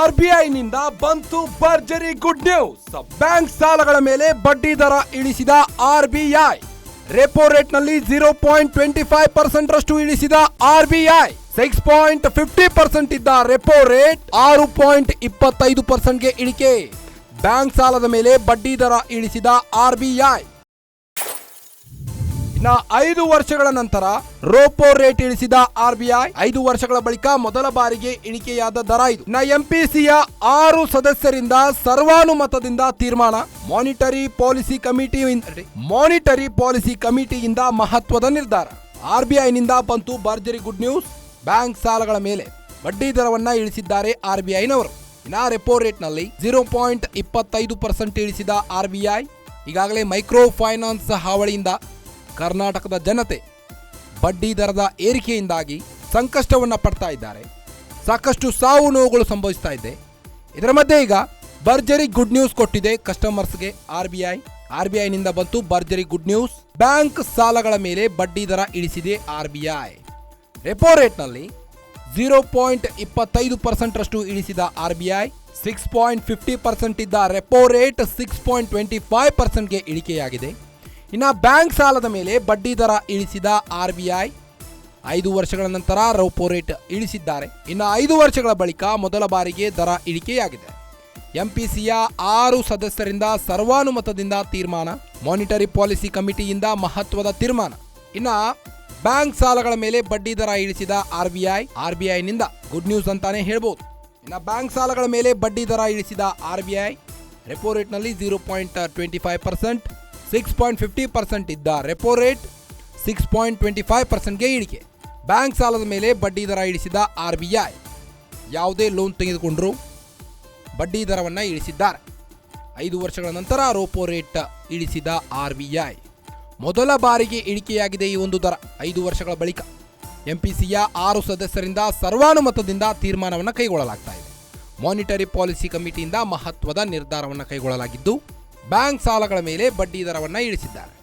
R B ಐನಿಂದ ಬಂತು ಭರ್ಜರಿ ಗುಡ್ ನ್ಯೂಸ್. ಬ್ಯಾಂಕ್ ಸಾಲಗಳ ಮೇಲೆ ಬಡ್ಡಿ ದರ ಇಳಿಸಿದ R B I repo ರೇಟ್ನಲ್ಲಿ zero point twenty five percent ರಷ್ಟು ಇಳಿಸಿದ R B I six point fifty percent ಇದ್ದ ರೆಪೋ ರೇಟ್ ಆರು ಪಾಯಿಂಟ್ ಇಪ್ಪತ್ತೈದು ಪರ್ಸೆಂಟ್ಗೆ ಇಳಿಕೆ. ಬ್ಯಾಂಕ್ ಸಾಲದ ಮೇಲೆ ಬಡ್ಡಿ ದರ ಇಳಿಸಿದ ಆರ್ ಬಿ ಐ ಇನ್ನ ಐದು ವರ್ಷಗಳ ನಂತರ ರೋಪೋ ರೇಟ್ ಇಳಿಸಿದ ಆರ್ ಬಿ ಐ ಐದು ವರ್ಷಗಳ ಬಳಿಕ ಮೊದಲ ಬಾರಿಗೆ ಇಳಿಕೆಯಾದ ದರ ಇದು. ಪಿ ಎಂಪಿಸಿಯ ಆರು ಸದಸ್ಯರಿಂದ ಸರ್ವಾನುಮತದಿಂದ ತೀರ್ಮಾನ, monetary policy committee monetary policy ಕಮಿಟಿಯಿಂದ ಮಹತ್ವದ ನಿರ್ಧಾರ. ಆರ್ ಬಿ ಐನಿಂದ ಬಂತು ಭರ್ಜರಿ ಗುಡ್ ನ್ಯೂಸ್, ಬ್ಯಾಂಕ್ ಸಾಲಗಳ ಮೇಲೆ. ಬಡ್ಡಿ ದರವನ್ನ ಇಳಿಸಿದ್ದಾರೆ ಆರ್ ಬಿ ಐನವರು ಇನ್ನ ರೆಪೋ ರೇಟ್ನಲ್ಲಿ ಜೀರೋ ಪಾಯಿಂಟ್ ಇಪ್ಪತ್ತೈದು ಪರ್ಸೆಂಟ್ ಇಳಿಸಿದ ಆರ್ ಬಿ ಐ ಈಗಾಗಲೇ ಮೈಕ್ರೋ ಫೈನಾನ್ಸ್ ಹಾವಳಿಯಿಂದ ಕರ್ನಾಟಕದ ಜನತೆ ಬಡ್ಡಿ ದರದ ಏರಿಕೆಯಿಂದಾಗಿ ಸಂಕಷ್ಟವನ್ನು ಪಡ್ತಾ ಇದ್ದಾರೆ. ಸಾಕಷ್ಟು ಸಾವು ನೋವುಗಳು ಸಂಭವಿಸ್ತಾ ಇದೆ. ಇದರ ಮಧ್ಯೆ ಈಗ ಭರ್ಜರಿ ಗುಡ್ ನ್ಯೂಸ್ ಕೊಟ್ಟಿದೆ ಕಸ್ಟಮರ್ಸ್ಗೆ R B I. R B ಐನಿಂದ ಬಂತು ಭರ್ಜರಿ ಗುಡ್ ನ್ಯೂಸ್. ಬ್ಯಾಂಕ್ ಸಾಲಗಳ ಮೇಲೆ ಬಡ್ಡಿ ದರ ಇಳಿಸಿದೆ ಆರ್ ಬಿ ಐ. ರೆಪೋ ರೇಟ್ನಲ್ಲಿ ಜೀರೋ ಪಾಯಿಂಟ್ ಇಪ್ಪತ್ತೈದು ಪರ್ಸೆಂಟ್ ರಷ್ಟು ಇಳಿಸಿದ R B I. Six point fifty percent ಇದ್ದ repo rate six point twenty five ಪರ್ಸೆಂಟ್ಗೆ ಇಳಿಕೆಯಾಗಿದೆ. ಇನ್ನು ಬ್ಯಾಂಕ್ ಸಾಲದ ಮೇಲೆ ಬಡ್ಡಿ ದರ ಇಳಿಸಿದ ಆರ್ ಬಿ ಐ, ಐದು ವರ್ಷಗಳ ನಂತರ ರೋಪೋ ರೇಟ್ ಇಳಿಸಿದ್ದಾರೆ. ಇನ್ನು ಐದು ವರ್ಷಗಳ ಬಳಿಕ ಮೊದಲ ಬಾರಿಗೆ ದರ ಇಳಿಕೆಯಾಗಿದೆ. ಎಂಪಿಸಿಯ ಆರು ಸದಸ್ಯರಿಂದ ಸರ್ವಾನುಮತದಿಂದ ತೀರ್ಮಾನ ಮಾನಿಟರಿ ಪಾಲಿಸಿ ಕಮಿಟಿಯಿಂದ ಮಹತ್ವದ ತೀರ್ಮಾನ. ಇನ್ನು ಬ್ಯಾಂಕ್ ಸಾಲಗಳ ಮೇಲೆ ಬಡ್ಡಿ ದರ ಇಳಿಸಿದ R B I, R B ಐನಿಂದ good news ಅಂತಾನೆ ಹೇಳ್ಬೋದು. ಇನ್ನು ಬ್ಯಾಂಕ್ ಸಾಲಗಳ ಮೇಲೆ ಬಡ್ಡಿ ದರ ಇಳಿಸಿದ R B I repo ರೇಟ್ನಲ್ಲಿ zero point twenty five percent six point fifty percent ಇದ್ದ repo rate six point twenty five ಪರ್ಸೆಂಟ್ಗೆ ಇಳಿಕೆ. ಬ್ಯಾಂಕ್ ಸಾಲದ ಮೇಲೆ ಬಡ್ಡಿ ದರ ಇಳಿಸಿದ ಆರ್ ಬಿ ಐ ಯಾವುದೇ ಲೋನ್ ತೆಗೆದುಕೊಂಡರೂ ಬಡ್ಡಿ ದರವನ್ನು ಇಳಿಸಿದ್ದಾರೆ. ಐದು ವರ್ಷಗಳ ನಂತರ ರೋಪೋ ರೇಟ್ ಇಳಿಸಿದ ಆರ್ ಬಿ ಐ ಮೊದಲ ಬಾರಿಗೆ ಇಳಿಕೆಯಾಗಿದೆ ಈ ಒಂದು ದರ ಐದು ವರ್ಷಗಳ ಬಳಿಕ. ಎಂ ಪಿ ಸಿಯ ಆರು ಸದಸ್ಯರಿಂದ ಸರ್ವಾನುಮತದಿಂದ ತೀರ್ಮಾನವನ್ನು ಕೈಗೊಳ್ಳಲಾಗ್ತಾ ಇದೆ. ಮಾನಿಟರಿ ಪಾಲಿಸಿ ಕಮಿಟಿಯಿಂದ ಮಹತ್ವದ ನಿರ್ಧಾರವನ್ನು ಕೈಗೊಳ್ಳಲಾಗಿದ್ದು ಬ್ಯಾಂಕ್ ಸಾಲಗಳ ಮೇಲೆ ಬಡ್ಡಿ ದರವನ್ನು ಇಳಿಸಿದ್ದಾರೆ.